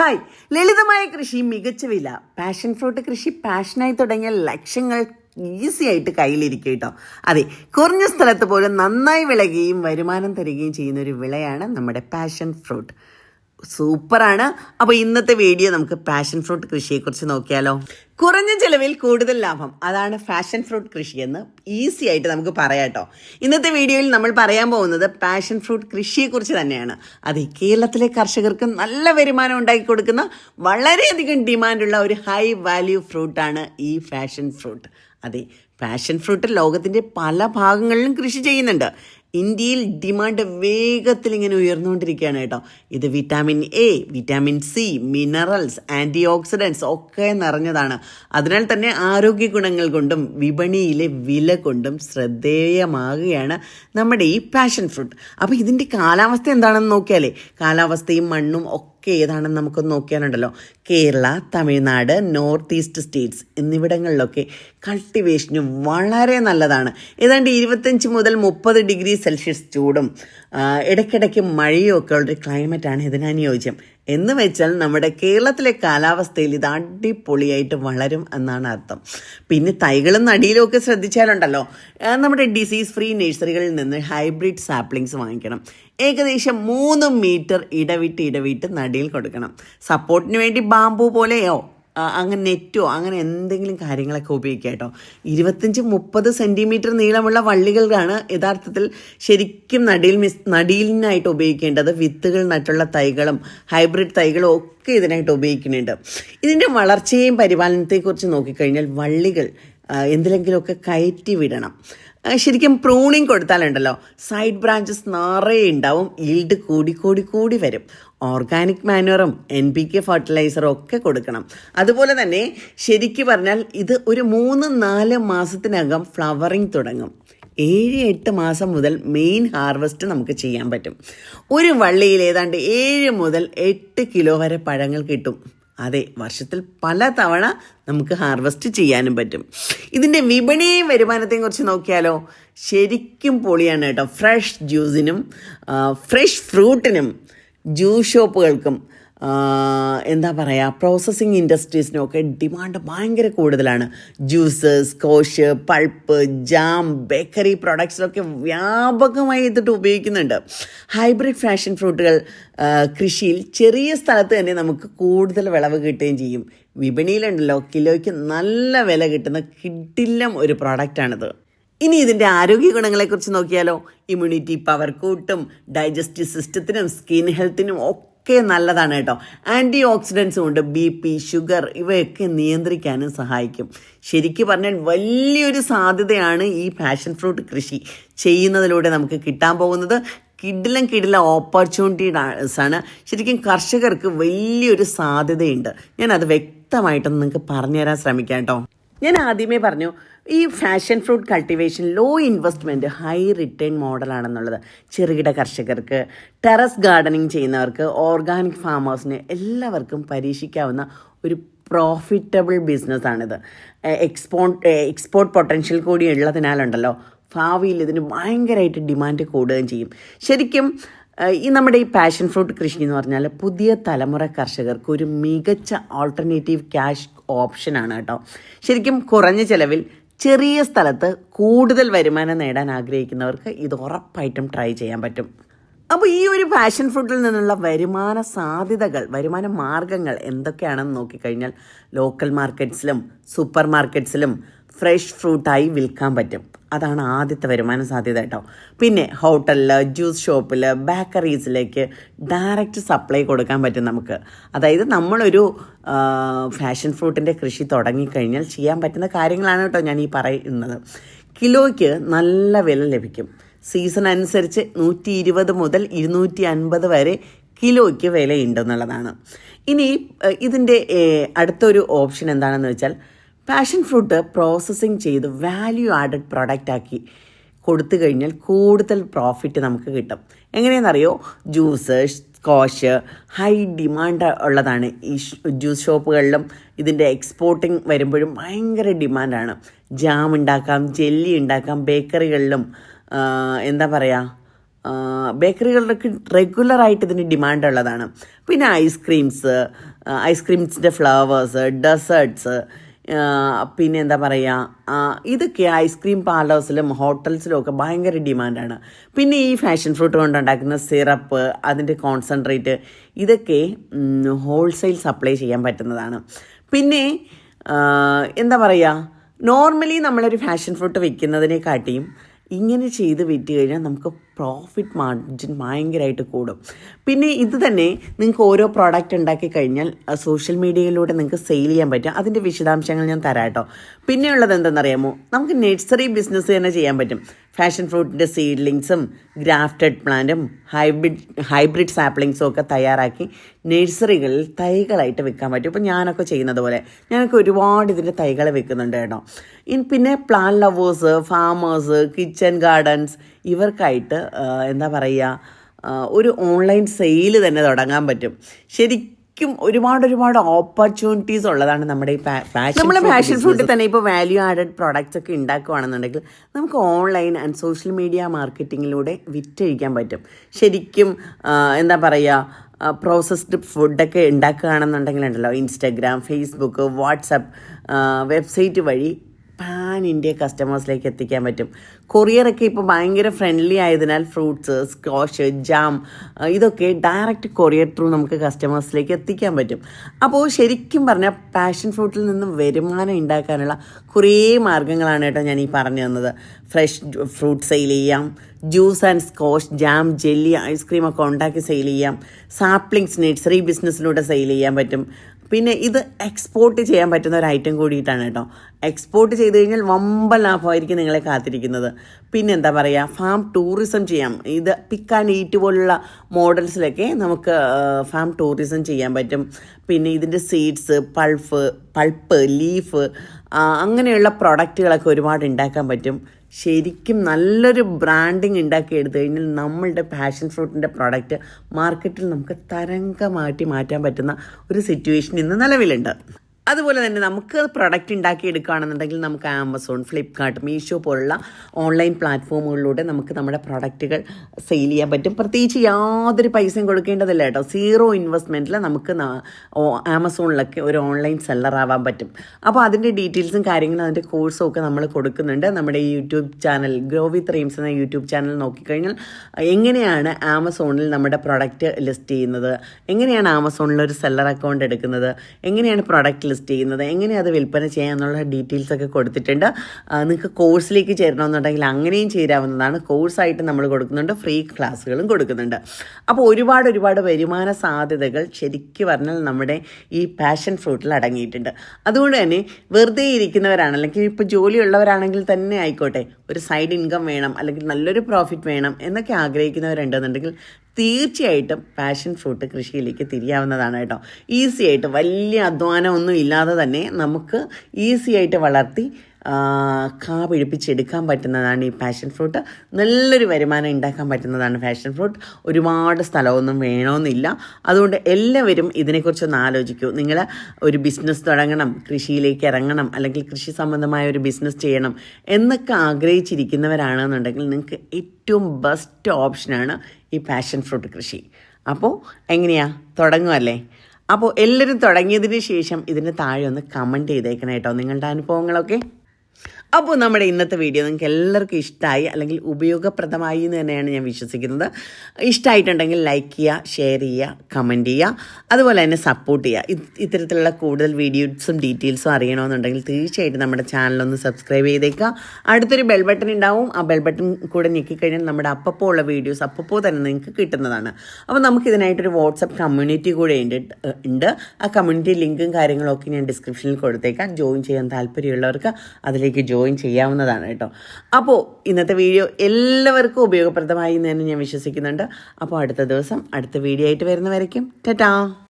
Hi. ലളിതമായ കൃഷി മികച്ച വില. പാഷൻ ഫ്രൂട്ട് കൃഷി പാഷനായി തുടങ്ങിയ ലക്ഷങ്ങൾ ഈസി ആയിട്ട് കയ്യിലിരിക്കും കേട്ടോ. അതെ കുറഞ്ഞ സ്ഥലത്ത് പോലും നന്നായി വിളയുകയും വരുമാനം തരികയും ചെയ്യുന്ന ഒരു വിളയാണ് നമ്മുടെ പാഷൻ ഫ്രൂട്ട് സൂപ്പറാണ്. അപ്പോൾ ഇന്നത്തെ വീഡിയോ നമുക്ക് പാഷൻ ഫ്രൂട്ട് കൃഷിയെക്കുറിച്ച് നോക്കിയാലോ. കുറഞ്ഞ ചിലവിൽ കൂടുതൽ ലാഭം. അതാണ് പാഷൻ ഫ്രൂട്ട് കൃഷി എന്ന് ഈസി ആയിട്ട് നമുക്ക് പറയാം കേട്ടോ. ഇന്നത്തെ വീഡിയോയിൽ നമ്മൾ പറയാൻ പോകുന്നത് പാഷൻ ഫ്രൂട്ട് കൃഷിയെക്കുറിച്ച് തന്നെയാണ്. അത് കേരളത്തിലെ കർഷകർക്ക് നല്ല വരുമാനം ഉണ്ടാക്കി കൊടുക്കുന്ന വളരെയധികം ഡിമാൻഡുള്ള ഒരു ഹൈ വാല്യൂ ഫ്രൂട്ടാണ് ഈ പാഷൻ ഫ്രൂട്ട് അതെ പാഷൻ ഫ്രൂട്ട് ലോകത്തിന്റെ പല ഭാഗങ്ങളിലും കൃഷി ചെയ്യുന്നുണ്ട്. ഇന്ത്യയിൽ ഡിമാൻഡ് വേഗത്തിൽ ഇങ്ങനെ ഉയർന്നുകൊണ്ടിരിക്കുകയാണ് കേട്ടോ. ഇത് vitamin A vitamin C minerals antioxidants ഒക്കെ നിറഞ്ഞതാണ്. അതിനാൽ തന്നെ ആരോഗ്യ ഗുണങ്ങൾ കൊണ്ടും വിപണിയിലെ വില കൊണ്ടും ശ്രദ്ധേയമാകുകയാണ് നമ്മുടെ ഈ പാഷൻ ഫ്രൂട്ട് അപ്പോൾ ഇതിന്റെ കാലാവസ്ഥ എന്താണെന്ന് നോക്കിയാലേ കാലാവസ്ഥയും മണ്ണും ഒക്കെ ഏതാണെന്ന് നമുക്കൊന്ന് നോക്കിയാലുണ്ടല്ലോ. Kerala Tamil Nadu north east states എന്നിവിടങ്ങളിലൊക്കെ കൾട്ടിവേഷന് വളരെ നല്ലതാണ്. ഏതാണ്ട് ഇരുപത്തഞ്ച് മുതൽ മുപ്പത് ഡിഗ്രി സെൽഷ്യസ് ചൂടും. ഇടയ്ക്കിടയ്ക്ക് മഴയും ഒക്കെ ഉള്ളൊരു ക്ലൈമറ്റാണ് ഇതിനനുയോജ്യം. എന്ന് വെച്ചാൽ നമ്മുടെ കേരളത്തിലെ കാലാവസ്ഥയിൽ ഇത് അടിപൊളിയായിട്ട് വളരും എന്നാണ് അർത്ഥം. പിന്നെ തൈകളും നടിയിലും ഒക്കെ ശ്രദ്ധിച്ചാലുണ്ടല്ലോ. നമ്മുടെ ഡിസീസ് ഫ്രീ നഴ്സറികളിൽ നിന്ന് ഹൈബ്രിഡ് സാപ്ലിങ്സ് വാങ്ങിക്കണം. ഏകദേശം മൂന്ന് മീറ്റർ ഇടവിട്ട് ഇടവിട്ട് നടിയിൽ കൊടുക്കണം. സപ്പോർട്ടിന് വേണ്ടി ബാമ്പു പോലെയോ? അങ്ങനെ നെറ്റോ അങ്ങനെ എന്തെങ്കിലും കാര്യങ്ങളൊക്കെ ഉപയോഗിക്കുക കേട്ടോ ഇരുപത്തഞ്ച് മുപ്പത് സെന്റിമീറ്റർ നീളമുള്ള വള്ളികളാണ് യഥാർത്ഥത്തിൽ ശരിക്കും നടിയിൽ മിസ് നടിയിലിനായിട്ട് ഉപയോഗിക്കേണ്ടത്. വിത്തുകൾ നട്ടുള്ള തൈകളും ഹൈബ്രിഡ് തൈകളും ഒക്കെ ഇതിനായിട്ട് ഉപയോഗിക്കുന്നുണ്ട്. ഇതിന്റെ വളർച്ചയെയും പരിപാലനത്തെക്കുറിച്ച് നോക്കിക്കഴിഞ്ഞാൽ വള്ളികൾ എന്തിലെങ്കിലുമൊക്കെ കയറ്റി വിടണം. ശരിക്കും പ്രൂണിങ് കൊടുത്താലുണ്ടല്ലോ സൈഡ് ബ്രാഞ്ചസ് നിറയെ ഉണ്ടാവും ഈൽഡ് കൂടി കൂടി കൂടി വരും. ഓർഗാനിക് മാനുവറും എൻ പി കെ ഫെർട്ടിലൈസറും ഒക്കെ കൊടുക്കണം. അതുപോലെ തന്നെ ശരിക്ക് പറഞ്ഞാൽ ഇത് ഒരു മൂന്ന് നാല് മാസത്തിനകം ഫ്ലവറിങ് തുടങ്ങും. ഏഴ് എട്ട് മാസം മുതൽ മെയിൻ ഹാർവസ്റ്റ് നമുക്ക് ചെയ്യാൻ പറ്റും. ഒരു വള്ളിയിൽ ഏതാണ്ട് ഏഴ് മുതൽ എട്ട് കിലോ വരെ പഴങ്ങൾ കിട്ടും. അതെ വർഷത്തിൽ പല തവണ നമുക്ക് ഹാർവെസ്റ്റ് ചെയ്യാനും പറ്റും. ഇതിന്റെ വിപണി വരുമാനത്തെയും കുറിച്ച് നോക്കിയാലോ ശരിക്കും പൊളിയാണ് കേട്ടോ. ഫ്രഷ് ജ്യൂസിനും ഫ്രഷ് ഫ്രൂട്ടിനും ജ്യൂസ് ഷോപ്പുകൾക്കും എന്താ പറയുക പ്രോസസ്സിങ് ഇൻഡസ്ട്രീസിനൊക്കെ ഡിമാൻഡ് ഭയങ്കര കൂടുതലാണ്. Juices squash pulp jam bakery പ്രൊഡക്ട്സിലൊക്കെ വ്യാപകമായി ഇതിട്ട് ഉപയോഗിക്കുന്നുണ്ട്. ഹൈബ്രിഡ് ഫാഷൻ ഫ്രൂട്ടുകൾ കൃഷിയിൽ ചെറിയ സ്ഥലത്ത് തന്നെ നമുക്ക് കൂടുതൽ വിളവ് കിട്ടുകയും ചെയ്യും. വിപണിയിലുണ്ടല്ലോ കിലോയ്ക്ക് നല്ല വില കിട്ടുന്ന കിടിലം ഒരു പ്രോഡക്റ്റാണിത് ഇനി ഇതിന്റെ ആരോഗ്യ ഗുണങ്ങളെക്കുറിച്ച് നോക്കിയാലോ? ഇമ്മ്യൂണിറ്റി പവർ കൂട്ടും ഡൈജസ്റ്റീവ് സിസ്റ്റത്തിനും സ്കിൻ ഹെൽത്തിനും ഒക്കെ നല്ലതാണ് കേട്ടോ. ആന്റി ഓക്സിഡൻസും ഉണ്ട് ബി പി ഷുഗർ ഇവയൊക്കെ നിയന്ത്രിക്കാനും സഹായിക്കും. ശരിക്കും പറഞ്ഞാൽ വലിയൊരു സാധ്യതയാണ് ഈ പാഷൻ ഫ്രൂട്ട് കൃഷി ചെയ്യുന്നതിലൂടെ നമുക്ക് കിട്ടാൻ പോകുന്നത്. കിടിലം കിടില ഓപ്പർച്യൂണിറ്റീസാണ് ശരിക്കും കർഷകർക്ക് വലിയൊരു സാധ്യതയുണ്ട്. ഞാനത് വ്യക്തമായിട്ടൊന്ന് നിങ്ങൾക്ക് പറഞ്ഞുതരാൻ ശ്രമിക്കാം കേട്ടോ. ഞാൻ ആദ്യമേ പറഞ്ഞു ഈ passion fruit cultivation low investment high return മോഡലാണെന്നുള്ളത് ചെറുകിട കർഷകർക്ക് ടെറസ് ഗാർഡനിങ് ചെയ്യുന്നവർക്ക് ഓർഗാനിക് ഫാമേഴ്സിന് എല്ലാവർക്കും പരീക്ഷിക്കാവുന്ന ഒരു പ്രോഫിറ്റബിൾ ബിസിനസ്സാണിത് എക്സ്പോർട്ട് എക്സ്പോർട്ട് പൊട്ടൻഷ്യൽ കൂടി ഉള്ളതിനാലുണ്ടല്ലോ ഭാവിയിൽ ഇതിന് ഭയങ്കരമായിട്ട് ഡിമാൻഡ് കൂടുകയും ചെയ്യും. ശരിക്കും ഈ നമ്മുടെ ഈ പാഷൻ ഫ്രൂട്ട് കൃഷി എന്ന് പറഞ്ഞാൽ പുതിയ തലമുറ കർഷകർക്ക് ഒരു മികച്ച ആൾട്ടർനേറ്റീവ് ക്യാഷ് ഓപ്ഷനാണ് കേട്ടോ. ശരിക്കും കുറഞ്ഞ ചിലവിൽ ചെറിയ സ്ഥലത്ത് കൂടുതൽ വരുമാനം നേടാൻ ആഗ്രഹിക്കുന്നവർക്ക് ഇത് ഉറപ്പായിട്ടും ട്രൈ ചെയ്യാൻ പറ്റും. അപ്പോൾ ഈ ഒരു പാഷൻ ഫുഡിൽ നിന്നുള്ള വരുമാന സാധ്യതകൾ വരുമാന മാർഗങ്ങൾ എന്തൊക്കെയാണെന്ന് നോക്കിക്കഴിഞ്ഞാൽ ലോക്കൽ മാർക്കറ്റ്സിലും സൂപ്പർ മാർക്കറ്റ്സിലും ഫ്രഷ് ഫ്രൂട്ടായി വിൽക്കാൻ പറ്റും. അതാണ് ആദ്യത്തെ വരുമാന സാധ്യത കേട്ടോ. പിന്നെ ഹോട്ടലിൽ ജ്യൂസ് ഷോപ്പിൽ ബേക്കറീസിലേക്ക് ഡയറക്റ്റ് സപ്ലൈ കൊടുക്കാൻ പറ്റും നമുക്ക്. അതായത് നമ്മളൊരു ഫാഷൻ ഫ്രൂട്ടിന്റെ കൃഷി തുടങ്ങിക്കഴിഞ്ഞാൽ ചെയ്യാൻ പറ്റുന്ന കാര്യങ്ങളാണ് കേട്ടോ ഞാൻ ഈ പറയുന്നത്. കിലോയ്ക്ക് നല്ല വില ലഭിക്കും. സീസൺ അനുസരിച്ച് നൂറ്റി ഇരുപത് മുതൽ ഇരുന്നൂറ്റി അൻപത് വരെ കിലോയ്ക്ക് വിലയുണ്ടെന്നുള്ളതാണ് ഇനി ഇതിന്റെ അടുത്തൊരു ഓപ്ഷൻ എന്താണെന്ന് വെച്ചാൽ പാഷൻ ഫ്രൂട്ട് പ്രോസസ്സിങ് ചെയ്ത് വാല്യൂ ആഡഡ് പ്രൊഡക്റ്റ് ആക്കി കൊടുത്തു കഴിഞ്ഞാൽ കൂടുതൽ പ്രോഫിറ്റ് നമുക്ക് കിട്ടും. എങ്ങനെയെന്നറിയോ? ജ്യൂസ് സ്കോഷ് ഹൈ ഡിമാൻഡ് ഉള്ളതാണ്. ഈ ജ്യൂസ് ഷോപ്പുകളിലും ഇതിന്റെ എക്സ്പോർട്ടിങ് വരുമ്പോഴും ഭയങ്കര ഡിമാൻഡാണ് ജാം ഉണ്ടാക്കാം ജെല്ലി ഉണ്ടാക്കാം ബേക്കറികളിലും എന്താ പറയുക ബേക്കറികളിലൊക്കെ റെഗുലറായിട്ട് ഇതിന് ഡിമാൻഡ് ഉള്ളതാണ്. പിന്നെ ഐസ്ക്രീംസ് ഐസ്ക്രീംസിന്റെ ഫ്ലവേഴ്സ് ഡെസേർട്ട്സ് പിന്നെ എന്താ പറയുക ഇതൊക്കെ ഐസ്ക്രീം പാർലേഴ്സിലും ഹോട്ടൽസിലും ഒക്കെ ഭയങ്കര ഡിമാൻഡാണ് പിന്നെ ഈ ഫാഷൻ ഫ്രൂട്ട് കൊണ്ടുണ്ടാക്കുന്ന സിറപ്പ് അതിന്റെ കോൺസെൻട്രേറ്റ് ഇതൊക്കെ ഹോൾസെയിൽ സപ്ലൈ ചെയ്യാൻ പറ്റുന്നതാണ്. പിന്നെ എന്താ പറയുക നോർമലി നമ്മളൊരു ഫാഷൻ ഫ്രൂട്ട് വിൽക്കുന്നതിനെക്കാട്ടിയും ഇങ്ങനെ ചെയ്ത് വിറ്റ് കഴിഞ്ഞാൽ നമുക്ക് പ്രോഫിറ്റ് മാർജിൻ ഭയങ്കരമായിട്ട് കൂടും. പിന്നെ ഇത് തന്നെ നിങ്ങൾക്ക് ഓരോ പ്രോഡക്റ്റ് ഉണ്ടാക്കി കഴിഞ്ഞാൽ സോഷ്യൽ മീഡിയയിലൂടെ നിങ്ങൾക്ക് സെയിൽ ചെയ്യാൻ പറ്റും. അതിന്റെ വിശദാംശങ്ങൾ ഞാൻ തരാം കേട്ടോ. പിന്നെയുള്ളത് എന്തെന്നറിയാമോ? നമുക്ക് നഴ്സറി ബിസിനസ് തന്നെ ചെയ്യാൻ പറ്റും. ഫാഷൻ ഫ്രൂട്ടിന്റെ സീഡ്ലിങ്സും ഗ്രാഫ്റ്റഡ് പ്ലാന്റും ഹൈബ്രിഡ് ഹൈബ്രിഡ് സാപ്ലിങ്സും ഒക്കെ തയ്യാറാക്കി നഴ്സറികളിൽ തൈകളായിട്ട് വിൽക്കാൻ പറ്റും. ഇപ്പം ഞാനൊക്കെ ചെയ്യുന്നത് പോലെ. ഞാനൊക്കെ ഒരുപാട് ഇതിന്റെ തൈകൾ വെക്കുന്നുണ്ട് കേട്ടോ. പിന്നെ plant lovers farmers kitchen gardens ഇവർക്കായിട്ട് എന്താ പറയുക ഒരു ഓൺലൈൻ സെയിൽ തന്നെ തുടങ്ങാൻ പറ്റും. ശരിക്കും ഒരുപാട് ഒരുപാട് ഓപ്പർച്യൂണിറ്റീസ് ഉള്ളതാണ് നമ്മുടെ ഈ ഫാഷൻ നമ്മൾ ഫാഷൻ ഫ്രൂട്ടിൽ തന്നെ ഇപ്പോൾ വാല്യൂ ആഡഡ് പ്രോഡക്റ്റ്സ് ഒക്കെ ഉണ്ടാക്കുകയാണെന്നുണ്ടെങ്കിൽ നമുക്ക് ഓൺലൈൻ ആൻഡ് സോഷ്യൽ മീഡിയ മാർക്കറ്റിങ്ങിലൂടെ വിറ്റഴിക്കാൻ പറ്റും. ശരിക്കും എന്താ പറയുക പ്രോസസ്ഡ് ഫുഡൊക്കെ ഉണ്ടാക്കുകയാണെന്നുണ്ടെങ്കിൽ ഉണ്ടല്ലോ ഇൻസ്റ്റഗ്രാം ഫേസ്ബുക്ക് വാട്സപ്പ് വെബ്സൈറ്റ് വഴി ഇന്ത്യ കസ്റ്റമേഴ്സിലേക്ക് എത്തിക്കാൻ പറ്റും. കൊറിയറൊക്കെ ഇപ്പോൾ ഭയങ്കര ഫ്രണ്ട്ലി ആയതിനാൽ ഫ്രൂട്ട്സ് സ്ക്വാഷ് ജാം ഇതൊക്കെ ഡയറക്റ്റ് കൊറിയർ ത്രൂ നമുക്ക് കസ്റ്റമേഴ്സിലേക്ക് എത്തിക്കാൻ പറ്റും. അപ്പോൾ ശരിക്കും പറഞ്ഞാൽ പാഷൻ ഫ്രൂട്ടിൽ നിന്നും വരുമാനം ഉണ്ടാക്കാനുള്ള കുറേ മാർഗങ്ങളാണ് കേട്ടോ ഞാൻ ഈ പറഞ്ഞു തന്നത്. ഫ്രഷ് ഫ്രൂട്ട് സെയിൽ ചെയ്യാം juice and squash jam jelly ice cream ഒക്കെ ഉണ്ടാക്കി സെയിൽ ചെയ്യാം. സാപ്ലിങ്സ് നഴ്സറി ബിസിനസ്സിലൂടെ സെയിൽ ചെയ്യാൻ പറ്റും. പിന്നെ ഇത് എക്സ്പോർട്ട് ചെയ്യാൻ പറ്റുന്ന ഒരു ഐറ്റം കൂടിയിട്ടാണ് കേട്ടോ. എക്സ്പോർട്ട് ചെയ്ത് കഴിഞ്ഞാൽ വമ്പ ലാഭമായിരിക്കും നിങ്ങളെ കാത്തിരിക്കുന്നത്. പിന്നെ എന്താ പറയുക ഫാം ടൂറിസം ചെയ്യാം. ഇത് പിക്ക് ആൻഡ് ഈറ്റ് പോലുള്ള മോഡൽസിലൊക്കെ നമുക്ക് ഫാം ടൂറിസം ചെയ്യാൻ പറ്റും. പിന്നെ ഇതിന്റെ സീഡ്സ് പൾഫ് പൾപ്പ് ലീഫ് അങ്ങനെയുള്ള പ്രൊഡക്റ്റുകളൊക്കെ ഒരുപാട് ഉണ്ടാക്കാൻ പറ്റും. ശരിക്കും നല്ലൊരു ബ്രാൻഡിങ് ഉണ്ടാക്കി എടുത്തു കഴിഞ്ഞാൽ നമ്മളുടെ പാഷൻ ഫ്രൂട്ടിന്റെ പ്രോഡക്റ്റ് മാർക്കറ്റിൽ നമുക്ക് തരംഗമാറ്റി മാറ്റാൻ പറ്റുന്ന ഒരു സിറ്റുവേഷൻ ഇന്ന് നിലവിലുണ്ട്. അതുപോലെ തന്നെ നമുക്ക് പ്രൊഡക്റ്റ് ഉണ്ടാക്കി എടുക്കുകയാണെന്നുണ്ടെങ്കിൽ നമുക്ക് ആമസോൺ ഫ്ലിപ്കാർട്ട് മീഷോ പോലുള്ള ഓൺലൈൻ പ്ലാറ്റ്ഫോമുകളിലൂടെ നമുക്ക് നമ്മുടെ പ്രൊഡക്റ്റുകൾ സെയിൽ ചെയ്യാൻ പറ്റും. പ്രത്യേകിച്ച് യാതൊരു പൈസയും കൊടുക്കേണ്ടതില്ല കേട്ടോ. സീറോ ഇൻവെസ്റ്റ്മെന്റിൽ നമുക്ക് ആമസോണിലൊക്കെ ഒരു ഓൺലൈൻ സെല്ലർ ആവാൻ പറ്റും. അപ്പോൾ അതിന്റെ ഡീറ്റെയിൽസും കാര്യങ്ങളും അതിന്റെ കോഴ്സും ഒക്കെ നമ്മൾ കൊടുക്കുന്നുണ്ട്. നമ്മുടെ ഈ YouTube channel grow with Reems എന്ന യൂട്യൂബ് ചാനൽ നോക്കിക്കഴിഞ്ഞാൽ എങ്ങനെയാണ് ആമസോണിൽ നമ്മുടെ പ്രൊഡക്റ്റ് ലിസ്റ്റ് ചെയ്യുന്നത്? എങ്ങനെയാണ് ആമസോണിൽ ഒരു സെല്ലർ അക്കൗണ്ട് എടുക്കുന്നത്? എങ്ങനെയാണ് പ്രൊഡക്റ്റ് ലിസ്റ്റ് ചെയ്യുന്നത്? എങ്ങനെ അത് വിൽപ്പന ചെയ്യാം എന്നുള്ള ഡീറ്റെയിൽസ് ഒക്കെ കൊടുത്തിട്ടുണ്ട്. നിങ്ങൾക്ക് കോഴ്സിലേക്ക് ചേരണമെന്നുണ്ടെങ്കിൽ അങ്ങനെയും ചേരാവുന്നതാണ്. കോഴ്സായിട്ട് നമ്മൾ കൊടുക്കുന്നുണ്ട്. ഫ്രീ ക്ലാസ്സുകളും കൊടുക്കുന്നുണ്ട്. അപ്പോൾ ഒരുപാട് ഒരുപാട് വരുമാന സാധ്യതകൾ ശരിക്കും പറഞ്ഞാൽ നമ്മുടെ ഈ പാഷൻ ഫ്രൂട്ടിൽ അടങ്ങിയിട്ടുണ്ട്. അതുകൊണ്ട് തന്നെ വെറുതെ ഇരിക്കുന്നവരാണ് അല്ലെങ്കിൽ ഇപ്പോൾ ജോലിയുള്ളവരാണെങ്കിൽ തന്നെ ആയിക്കോട്ടെ ഒരു സൈഡ് ഇൻകം വേണം അല്ലെങ്കിൽ നല്ലൊരു പ്രോഫിറ്റ് വേണം എന്നൊക്കെ ആഗ്രഹിക്കുന്നവരുണ്ടെന്നുണ്ടെങ്കിൽ തീർച്ചയായിട്ടും പാഷൻ ഫ്രൂട്ട് കൃഷിയിലേക്ക് തിരിയാവുന്നതാണ് കേട്ടോ. ഈസി ആയിട്ട് വലിയ അധ്വാനമൊന്നും ഇല്ലാതെ തന്നെ നമുക്ക് ഈസി ആയിട്ട് വളർത്തി കാ പിടിപ്പിച്ചെടുക്കാൻ പറ്റുന്നതാണ് ഈ പാഷൻ ഫ്രൂട്ട് നല്ലൊരു വരുമാനം ഉണ്ടാക്കാൻ പറ്റുന്നതാണ് പാഷൻ ഫ്രൂട്ട് ഒരുപാട് സ്ഥലമൊന്നും വേണമെന്നില്ല അതുകൊണ്ട് എല്ലാവരും ഇതിനെക്കുറിച്ചൊന്ന് ആലോചിക്കൂ. നിങ്ങൾ ഒരു ബിസിനസ് തുടങ്ങണം കൃഷിയിലേക്ക് ഇറങ്ങണം അല്ലെങ്കിൽ കൃഷി സംബന്ധമായ ഒരു ബിസിനസ് ചെയ്യണം എന്നൊക്കെ ആഗ്രഹിച്ചിരിക്കുന്നവരാണെന്നുണ്ടെങ്കിൽ നിങ്ങൾക്ക് ഏറ്റവും ബെസ്റ്റ് ഓപ്ഷനാണ് ഈ പാഷൻ ഫ്രൂട്ട് കൃഷി. അപ്പോൾ എങ്ങനെയാ? തുടങ്ങുമല്ലേ അപ്പോൾ എല്ലാവരും തുടങ്ങിയതിന് ശേഷം ഇതിന് താഴെ ഒന്ന് കമന്റ് ചെയ്തേക്കണം കേട്ടോ നിങ്ങളുടെ അനുഭവങ്ങളൊക്കെ. അപ്പോൾ നമ്മുടെ ഇന്നത്തെ വീഡിയോ നിങ്ങൾക്ക് എല്ലാവർക്കും ഇഷ്ടമായി അല്ലെങ്കിൽ ഉപയോഗപ്രദമായി എന്ന് തന്നെയാണ് ഞാൻ വിശ്വസിക്കുന്നത്. ഇഷ്ടമായിട്ടുണ്ടെങ്കിൽ ലൈക്ക് ചെയ്യുക ഷെയർ ചെയ്യുക കമന്റ് ചെയ്യുക അതുപോലെ തന്നെ സപ്പോർട്ട് ചെയ്യുക. ഇത് ഇത്തരത്തിലുള്ള കൂടുതൽ വീഡിയോസും ഡീറ്റെയിൽസും അറിയണമെന്നുണ്ടെങ്കിൽ തീർച്ചയായിട്ടും നമ്മുടെ ചാനലൊന്ന് സബ്സ്ക്രൈബ് ചെയ്തേക്കുക. അടുത്തൊരു ബെൽ ബട്ടൺ ഉണ്ടാവും. ആ ബെൽ ബട്ടൺ കൂടെ ഞെക്കിക്കഴിഞ്ഞാൽ നമ്മുടെ അപ്പപ്പോൾ ഉള്ള വീഡിയോസ് അപ്പപ്പോൾ തന്നെ നിങ്ങൾക്ക് കിട്ടുന്നതാണ്. അപ്പോൾ നമുക്ക് ഇതിനായിട്ടൊരു വാട്സപ്പ് കമ്മ്യൂണിറ്റി കൂടെ ഉണ്ട് ആ കമ്മ്യൂണിറ്റി ലിങ്കും കാര്യങ്ങളൊക്കെ ഞാൻ ഡിസ്ക്രിപ്ഷനിൽ കൊടുത്തേക്കാം. ജോയിൻ ചെയ്യാൻ താല്പര്യമുള്ളവർക്ക് അതിലേക്ക് ജോയിൻ ചെയ്യാവുന്നതാണ് കേട്ടോ. അപ്പോൾ ഇന്നത്തെ വീഡിയോ എല്ലാവർക്കും ഉപയോഗപ്രദമായി എന്ന് തന്നെ ഞാൻ വിശ്വസിക്കുന്നുണ്ട്. അപ്പോൾ അടുത്ത ദിവസം അടുത്ത വീഡിയോ ആയിട്ട് വരുന്നവരേക്കും. ടാറ്റാ.